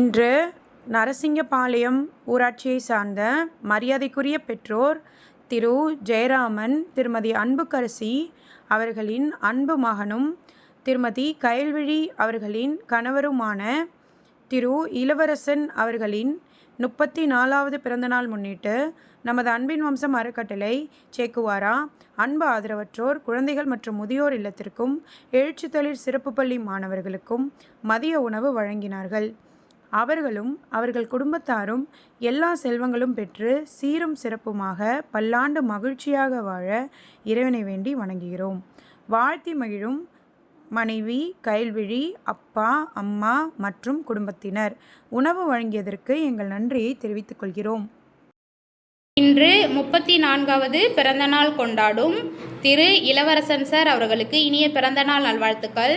இன்று நரசிங்கபாளையம் ஊராட்சியை சார்ந்த மரியாதைக்குரிய பெற்றோர் திரு. ஜெயராமன் திருமதி அன்புக்கரசி அவர்களின் அன்பு மகனும் திருமதி கயல்விழி அவர்களின் கணவருமான திரு. இளவரசன் அவர்களின் முப்பத்தி நாலாவது பிறந்தநாள் முன்னிட்டு நமது அன்பின் வம்சம் அறக்கட்டளை சேக்குவாரா? அன்பு ஆதரவற்றோர் குழந்தைகள் மற்றும் முதியோர் இல்லத்திற்கும் எழுச்சித்தளிர் சிறப்பு பள்ளி மாணவர்களுக்கும் மதிய உணவு வழங்கினார்கள். அவர்களும் அவர்கள் குடும்பத்தாரும் எல்லா செல்வங்களும் பெற்று சீரும் சிறப்புமாக பல்லாண்டு மகிழ்ச்சியாக வாழ இறைவனை வேண்டி வணங்குகிறோம். வாழ்த்தி மகிழும் மனைவி கைல்விழி அப்பா அம்மா மற்றும் குடும்பத்தினர். உணவு வழங்கியதற்கு எங்கள் நன்றியை தெரிவித்துக் கொள்கிறோம். இன்று முப்பத்தி நான்காவது பிறந்தநாள் கொண்டாடும் திரு இளவரசன் சார் அவர்களுக்கு இனிய பிறந்தநாள் நல்வாழ்த்துக்கள்.